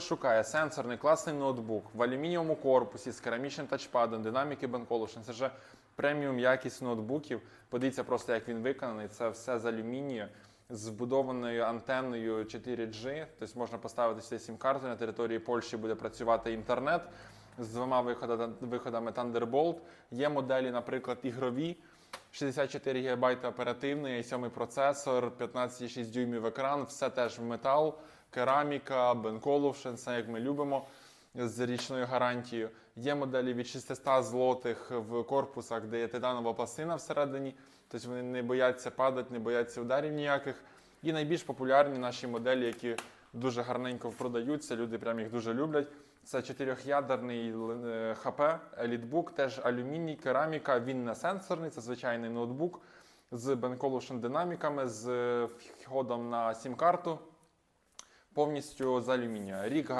шукає сенсорний класний ноутбук в алюмінієвому корпусі з керамічним тачпадом, динаміки Bank це вже преміум якість ноутбуків. Подивіться просто, як він виконаний. Це все з алюмінію, з вбудованою антенною 4G. Тобто можна поставити сюди сім-карту, на території Польщі буде працювати інтернет з двома виходами Thunderbolt. Є моделі, наприклад, ігрові. 64 ГБ оперативний, 7 процесор, 15,6 дюймів екран, все теж в метал, кераміка, Olufsen, все як ми любимо з річною гарантією. Є моделі від 600 злотих в корпусах, де є титанова пластина всередині, тобто вони не бояться падати, не бояться ударів ніяких. І найбільш популярні наші моделі, які дуже гарненько продаються, люди прям їх дуже люблять. Це чотирьохядерний е, HP EliteBook, теж алюміній, кераміка. Він не сенсорний, це звичайний ноутбук з Bank динаміками, з е, входом на сім-карту, повністю з алюмінія.